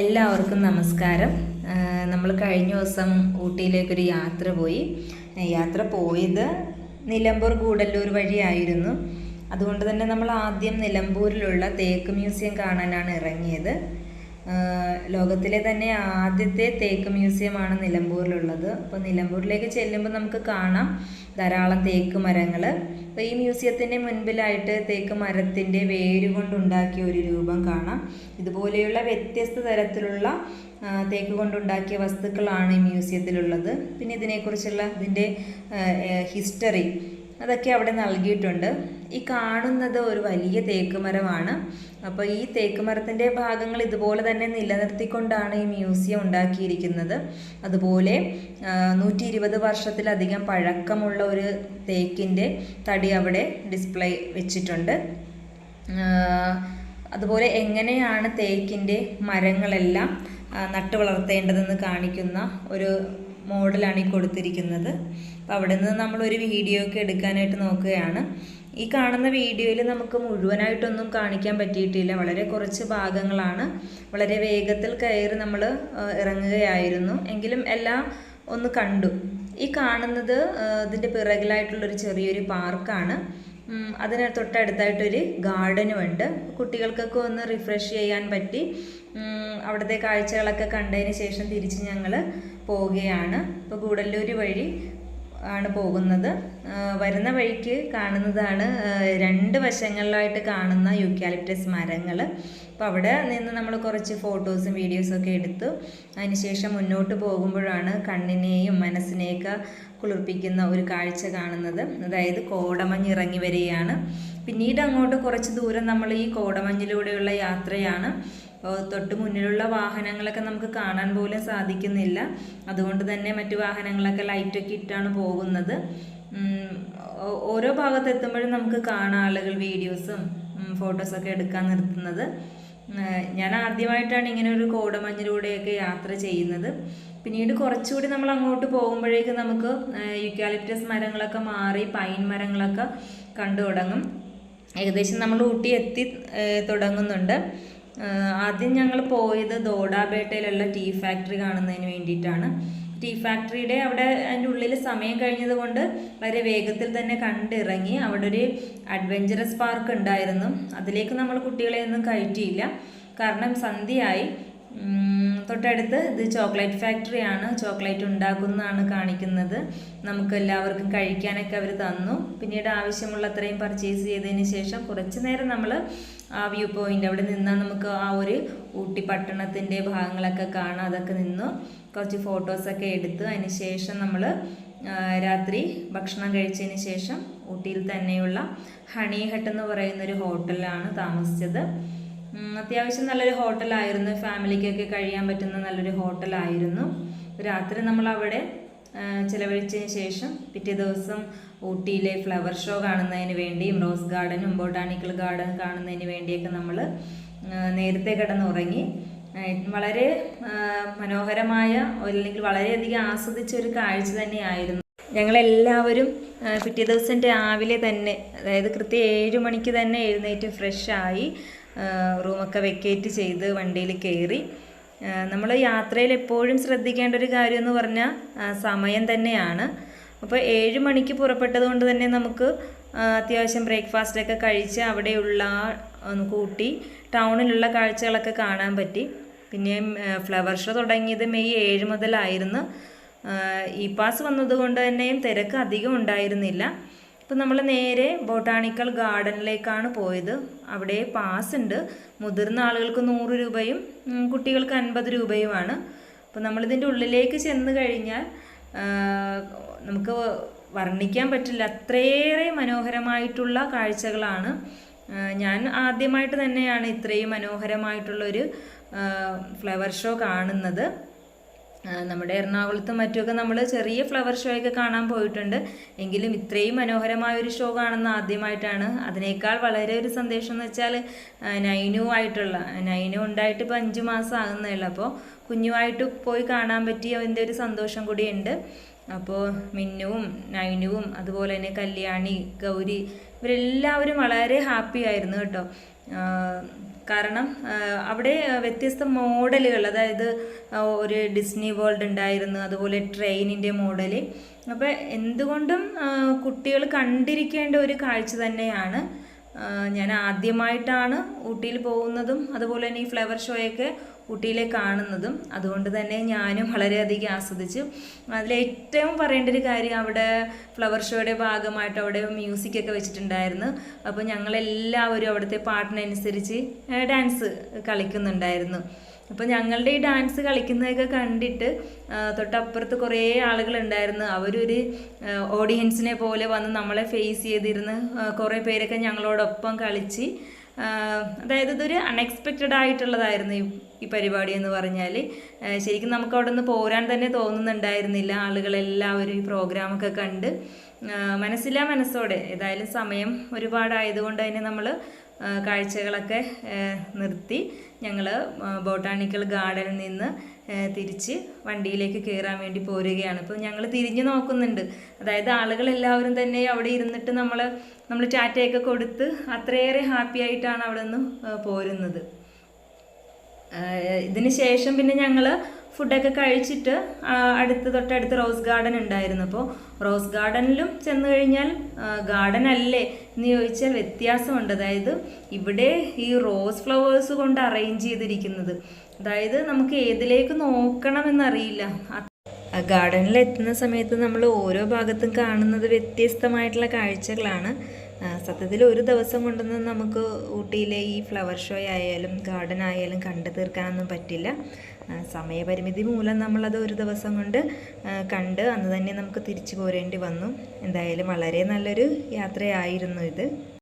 എല്ലാവർക്കും നമസ്കാരം. നമ്മൾ കഴിഞ്ഞ ദിവസം ഊട്ടിയിലേക്കൊരു യാത്ര പോയി. യാത്ര പോയത് നിലമ്പൂർ ഗൂഡല്ലൂർ വഴിയായിരുന്നു. അതുകൊണ്ട് തന്നെ നമ്മൾ ആദ്യം നിലമ്പൂരിലുള്ള തേക്ക് മ്യൂസിയം കാണാനാണ് ഇറങ്ങിയത്. ലോകത്തിലെ തന്നെ ആദ്യത്തെ തേക്ക് മ്യൂസിയമാണ് നിലമ്പൂരിലുള്ളത്. അപ്പോൾ നിലമ്പൂരിലേക്ക് ചെല്ലുമ്പോൾ നമുക്ക് കാണാം. ധാരാളം തേക്ക് മരങ്ങൾ അപ്പോൾ ഈ മ്യൂസിയത്തിന്റെ മുൻപിലായിട്ട് തേക്ക് മരത്തിന്റെ വേര് കൊണ്ടുണ്ടാക്കിയ ഒരു രൂപം കാണാം. ഇതുപോലെയുള്ള വ്യത്യസ്ത തരത്തിലുള്ള തേക്ക് കൊണ്ടുണ്ടാക്കിയ വസ്തുക്കളാണ് ഈ മ്യൂസിയത്തിലുള്ളത്. പിന്നെ ഇതിനെക്കുറിച്ചുള്ള ഇതിന്റെ ഹിസ്റ്ററി. അതൊക്കെ അവിടെ നൽകിയിട്ടുണ്ട്. ഈ കാണുന്നത് ഒരു വലിയ തേക്ക് മരമാണ് അപ്പോൾ ഈ തേക്ക് മരത്തിന്റെ ഭാഗങ്ങൾ ഇതുപോലെ തന്നെ നിലനിർത്തിക്കൊണ്ടാണ് ഈ മ്യൂസിയം ഉണ്ടാക്കിയിരിക്കുന്നത്. അതുപോലെ നൂറ്റി ഇരുപത് വർഷത്തിലധികം പഴക്കമുള്ള ഒരു തേക്കിന്റെ തടി അവിടെ ഡിസ്പ്ലേ വെച്ചിട്ടുണ്ട്. അതുപോലെ എങ്ങനെയാണ് തേക്കിന്റെ മരങ്ങളെല്ലാം നട്ടു വളർത്തേണ്ടതെന്ന് കാണിക്കുന്ന ഒരു മോഡലാണ് ഈ കൊടുത്തിരിക്കുന്നത്. അപ്പോൾ അവിടെ നിന്ന് നമ്മളൊരു വീഡിയോ ഒക്കെ എടുക്കാനായിട്ട് നോക്കുകയാണ്. ഈ കാണുന്ന വീഡിയോയിൽ നമുക്ക് മുഴുവനായിട്ടൊന്നും കാണിക്കാൻ പറ്റിയിട്ടില്ല. വളരെ കുറച്ച് ഭാഗങ്ങളാണ്. വളരെ വേഗത്തിൽ കയറി നമ്മൾ ഇറങ്ങുകയായിരുന്നു. എങ്കിലും എല്ലാം ഒന്ന് കണ്ടു. ഈ കാണുന്നത് ഇതിന്റെ പിറകിലായിട്ടുള്ളൊരു ചെറിയൊരു പാർക്കാണ്. അതിന് തൊട്ടടുത്തായിട്ടൊരു ഗാർഡനും ഉണ്ട് കുട്ടികൾക്കൊക്കെ ഒന്ന് റിഫ്രഷ് ചെയ്യാൻ പറ്റി. അവിടുത്തെ കാഴ്ചകളൊക്കെ കണ്ടതിന് ശേഷം തിരിച്ച് ഞങ്ങൾ പോവുകയാണ്. ഇപ്പോൾ ഗൂഡല്ലൂർ വഴി ആണ് പോകുന്നത്. വരുന്ന വഴിക്ക് കാണുന്നതാണ് രണ്ട് വശങ്ങളിലായിട്ട് കാണുന്ന യൂക്കാലിപ്റ്റസ് മരങ്ങൾ അപ്പോൾ അവിടെ നിന്ന് നമ്മൾ കുറച്ച് ഫോട്ടോസും വീഡിയോസും ഒക്കെ എടുത്തു. അതിനുശേഷം മുന്നോട്ട് പോകുമ്പോഴാണ് കണ്ണിനെയും മനസ്സിനെയൊക്കെ കുളിർപ്പിക്കുന്ന ഒരു കാഴ്ച കാണുന്നത്. അതായത് കോടമഞ്ഞ് ഇറങ്ങി വരികയാണ്. പിന്നീട് അങ്ങോട്ട് കുറച്ച് ദൂരം നമ്മൾ ഈ കോടമഞ്ഞിലൂടെയുള്ള യാത്രയാണ്. തൊട്ട് മുന്നിലുള്ള വാഹനങ്ങളൊക്കെ നമുക്ക് കാണാൻ പോലും സാധിക്കുന്നില്ല. അതുകൊണ്ട് തന്നെ മറ്റു വാഹനങ്ങളൊക്കെ ലൈറ്റൊക്കെ ഇട്ടാണ് പോകുന്നത്. ഓരോ ഭാഗത്ത് എത്തുമ്പോഴും നമുക്ക് കാണാം ആളുകൾ വീഡിയോസും ഫോട്ടോസൊക്കെ എടുക്കാൻ നിർത്തുന്നത്. ഞാൻ ആദ്യമായിട്ടാണ് ഇങ്ങനെ ഒരു കോടമഞ്ഞിലൂടെയൊക്കെ യാത്ര ചെയ്യുന്നത്. പിന്നീട് കുറച്ചുകൂടി നമ്മൾ അങ്ങോട്ട് പോകുമ്പോഴേക്ക് നമുക്ക് യുക്കാലിപ്റ്റസ് മരങ്ങളൊക്കെ മാറി പൈൻ മരങ്ങളൊക്കെ കണ്ടു തുടങ്ങും. ഏകദേശം നമ്മൾ ഊട്ടി എത്തി തുടങ്ങുന്നുണ്ട്. ആദ്യം ഞങ്ങൾ പോയത് ദോഡാബേട്ടയിലുള്ള ടീ ഫാക്ടറി കാണുന്നതിന് വേണ്ടിയിട്ടാണ്. ടീ ഫാക്ടറിയുടെ അവിടെ അതിന്റെ ഉള്ളിൽ സമയം കഴിഞ്ഞതുകൊണ്ട് വളരെ വേഗത്തിൽ തന്നെ കണ്ടിറങ്ങി. അവിടെ ഒരു അഡ്വഞ്ചറസ് പാർക്ക് ഉണ്ടായിരുന്നു. അതിലേക്ക് നമ്മൾ കുട്ടികളെ ഒന്നും കയറ്റിയില്ല. കാരണം സന്ധ്യയായി. തൊട്ടടുത്ത് ഇത് ചോക്ലേറ്റ് ഫാക്ടറിയാണ് ചോക്ലേറ്റ് ഉണ്ടാക്കുന്നതാണ് കാണിക്കുന്നത്. നമുക്ക് എല്ലാവർക്കും കഴിക്കാനൊക്കെ അവർ തന്നു. പിന്നീട് ആവശ്യമുള്ള അത്രയും പർച്ചേസ് ചെയ്തതിന് ശേഷം കുറച്ച് നേരം നമ്മൾ ആ വ്യൂ പോയിന്റ് അവിടെ നിന്നാൽ നമുക്ക് ആ ഒരു ഊട്ടി പട്ടണത്തിന്റെ ഭാഗങ്ങളൊക്കെ കാണാം. അതൊക്കെ നിന്നു. കുറച്ച് ഫോട്ടോസൊക്കെ എടുത്ത്. അതിന് ശേഷം നമ്മൾ രാത്രി ഭക്ഷണം കഴിച്ചതിന് ശേഷം ഊട്ടിയിൽ തന്നെയുള്ള ഹണി ഹട്ട് എന്ന് പറയുന്നൊരു ഹോട്ടലിലാണ് താമസിച്ചത്. അത്യാവശ്യം നല്ലൊരു ഹോട്ടലായിരുന്നു. ഫാമിലിക്കൊക്കെ കഴിയാൻ പറ്റുന്ന നല്ലൊരു ഹോട്ടലായിരുന്നു. രാത്രി നമ്മൾ അവിടെ ചിലവഴിച്ചതിന് ശേഷം പിറ്റേ ദിവസം ഊട്ടിയിലെ ഫ്ലവർ ഷോ കാണുന്നതിന് വേണ്ടിയും റോസ് ഗാർഡനും ബൊട്ടാണിക്കൽ ഗാർഡൻ കാണുന്നതിന് വേണ്ടിയൊക്കെ നമ്മൾ നേരത്തെ കിടന്നുറങ്ങി. വളരെ മനോഹരമായ അല്ലെങ്കിൽ വളരെയധികം ആസ്വദിച്ച ഒരു കാഴ്ച തന്നെയായിരുന്നു. ഞങ്ങളെല്ലാവരും പിറ്റേ ദിവസം രാവിലെ തന്നെ അതായത് കൃത്യം ഏഴ് മണിക്ക് തന്നെ എഴുന്നേറ്റ് ഫ്രഷായി റൂമൊക്കെ വെക്കേറ്റ് ചെയ്ത് വണ്ടിയിൽ കയറി. നമ്മൾ യാത്രയിൽ എപ്പോഴും ശ്രദ്ധിക്കേണ്ട ഒരു കാര്യം എന്ന് പറഞ്ഞാൽ സമയം തന്നെയാണ്. അപ്പോൾ ഏഴ് മണിക്ക് പുറപ്പെട്ടത് കൊണ്ട് തന്നെ നമുക്ക് അത്യാവശ്യം ബ്രേക്ക്ഫാസ്റ്റൊക്കെ കഴിച്ച് അവിടെയുള്ള കൂട്ടി ടൗണിലുള്ള കാഴ്ചകളൊക്കെ കാണാൻ പറ്റി. പിന്നെ ഫ്ലവർ ഷോ തുടങ്ങിയത് മെയ് ഏഴ് മുതലായിരുന്നു. ഇ പാസ് വന്നതുകൊണ്ട് തന്നെയും തിരക്ക് അധികം ഉണ്ടായിരുന്നില്ല. അപ്പം നമ്മൾ നേരെ ബൊട്ടാണിക്കൽ ഗാർഡനിലേക്കാണ് പോയത്. അവിടെ പാസ് ഉണ്ട്. മുതിർന്ന ആളുകൾക്ക് നൂറ് രൂപയും കുട്ടികൾക്ക് അൻപത് രൂപയുമാണ്. അപ്പം നമ്മളിതിന്റെ ഉള്ളിലേക്ക് ചെന്ന് കഴിഞ്ഞാൽ നമുക്ക് വർണിക്കാൻ പറ്റില്ല. അത്രയേറെ മനോഹരമായിട്ടുള്ള കാഴ്ചകളാണ്. ഞാൻ ആദ്യമായിട്ട് തന്നെയാണ് ഇത്രയും മനോഹരമായിട്ടുള്ളൊരു ഫ്ലവർ ഷോ കാണുന്നത്. നമ്മുടെ എറണാകുളത്തും മറ്റുമൊക്കെ നമ്മൾ ചെറിയ ഫ്ലവർ ഷോ ഒക്കെ കാണാൻ പോയിട്ടുണ്ട്. എങ്കിലും ഇത്രയും മനോഹരമായ ഒരു ഷോ കാണുന്ന ആദ്യമായിട്ടാണ്. അതിനേക്കാൾ വളരെ ഒരു സന്ദേശം എന്ന് വെച്ചാൽ നൈനു ആയിട്ടുള്ള നൈനു ഉണ്ടായിട്ട് ഇപ്പോൾ അഞ്ച് മാസം ആകുന്നേ ഉള്ളൂ. അപ്പോൾ കുഞ്ഞുമായിട്ട് പോയി കാണാൻ പറ്റിയ അതിന്റെ ഒരു സന്തോഷം കൂടിയുണ്ട്. അപ്പോൾ മിന്നുവും നൈനുവും അതുപോലെ തന്നെ കല്യാണി ഗൗരി ഇവരെല്ലാവരും വളരെ ഹാപ്പി ആയിരുന്നു കേട്ടോ. കാരണം അവിടെ വ്യത്യസ്ത മോഡലുകൾ അതായത് ഒരു ഡിസ്നി വേൾഡ് ഉണ്ടായിരുന്നു അതുപോലെ ട്രെയിനിന്റെ മോഡൽ അപ്പോൾ എന്തുകൊണ്ടും കുട്ടികൾ കണ്ടിരിക്കേണ്ട ഒരു കാഴ്ച തന്നെയാണ് ഞാൻ ആദ്യമായിട്ടാണ് ഊട്ടിയിൽ പോകുന്നതും അതുപോലെ തന്നെ ഈ ഫ്ലവർ ഷോയൊക്കെ ഊട്ടിയിലെ കാണുന്നതും. അതുകൊണ്ട് തന്നെ ഞാനും വളരെയധികം ആസ്വദിച്ചു. അതിലേറ്റവും പറയേണ്ട ഒരു കാര്യം അവിടെ ഫ്ലവർ ഷോയുടെ ഭാഗമായിട്ട് അവിടെ മ്യൂസിക് ഒക്കെ വെച്ചിട്ടുണ്ടായിരുന്നു. അപ്പോൾ ഞങ്ങളെല്ലാവരും അവിടുത്തെ പാട്ടിനനുസരിച്ച് ഡാൻസ് കളിക്കുന്നുണ്ടായിരുന്നു. അപ്പോൾ ഞങ്ങളുടെ ഈ ഡാൻസ് കളിക്കുന്നതൊക്കെ കണ്ടിട്ട് തൊട്ടപ്പുറത്ത് കുറേ ആളുകളുണ്ടായിരുന്നു. അവരൊരു ഓഡിയൻസിനെ പോലെ വന്ന് നമ്മളെ ഫേസ് ചെയ്തിരുന്ന് കുറേ പേരൊക്കെ ഞങ്ങളോടൊപ്പം കളിച്ച് അതായത് ഇതൊരു അൺഎക്സ്പെക്റ്റഡ് ആയിട്ടുള്ളതായിരുന്നു ഈ പരിപാടി എന്ന് പറഞ്ഞാൽ ശരിക്കും നമുക്ക് അവിടെ നിന്ന് പോരാൻ തന്നെ തോന്നുന്നുണ്ടായിരുന്നില്ല. ആളുകളെല്ലാവരും ഈ പ്രോഗ്രാമൊക്കെ കണ്ട് മനസ്സില്ലാ മനസ്സോടെ. ഏതായാലും സമയം ഒരുപാടായതുകൊണ്ട് തന്നെ നമ്മൾ കാഴ്ചകളൊക്കെ നിർത്തി. ഞങ്ങൾ ബോട്ടാണിക്കൽ ഗാർഡനിൽ നിന്ന് തിരിച്ച് വണ്ടിയിലേക്ക് കയറാൻ വേണ്ടി പോരുകയാണ്. ഇപ്പോൾ ഞങ്ങൾ തിരിഞ്ഞു നോക്കുന്നുണ്ട്. അതായത് ആളുകൾ എല്ലാവരും തന്നെ അവിടെ ഇരുന്നിട്ട് നമ്മൾ നമ്മൾ ടാറ്റയൊക്കെ കൊടുത്ത് അത്രയേറെ ഹാപ്പി ആയിട്ടാണ് അവിടെ നിന്ന് പോരുന്നത്. ഇതിന് ശേഷം പിന്നെ ഞങ്ങൾ ഫുഡൊക്കെ കഴിച്ചിട്ട് അടുത്ത് തൊട്ടടുത്ത് റോസ് ഗാർഡൻ ഉണ്ടായിരുന്നു. അപ്പോൾ റോസ് ഗാർഡനിലും ചെന്ന് കഴിഞ്ഞാൽ ഗാർഡൻ അല്ലേ എന്ന് ചോദിച്ചാൽ വ്യത്യാസമുണ്ട്. അതായത് ഇവിടെ ഈ റോസ് ഫ്ലവേഴ്സ് കൊണ്ട് അറേഞ്ച് ചെയ്തിരിക്കുന്നത്. അതായത് നമുക്ക് ഏതിലേക്ക് നോക്കണമെന്നറിയില്ല ഗാർഡനിൽ എത്തുന്ന സമയത്ത് നമ്മൾ ഓരോ ഭാഗത്തും കാണുന്നത് വ്യത്യസ്തമായിട്ടുള്ള കാഴ്ചകളാണ്. സത്യത്തിൽ ഒരു ദിവസം കൊണ്ടൊന്നും നമുക്ക് ഊട്ടിയിലെ ഈ ഫ്ലവർ ഷോ ആയാലും ഗാർഡൻ ആയാലും കണ്ടു തീർക്കാനൊന്നും പറ്റില്ല. സമയപരിമിതി മൂലം നമ്മളത് ഒരു ദിവസം കൊണ്ട് കണ്ട് അന്ന് തന്നെ നമുക്ക് തിരിച്ചു പോരേണ്ടി വന്നു. എന്തായാലും വളരെ നല്ലൊരു യാത്രയായിരുന്നു ഇത്.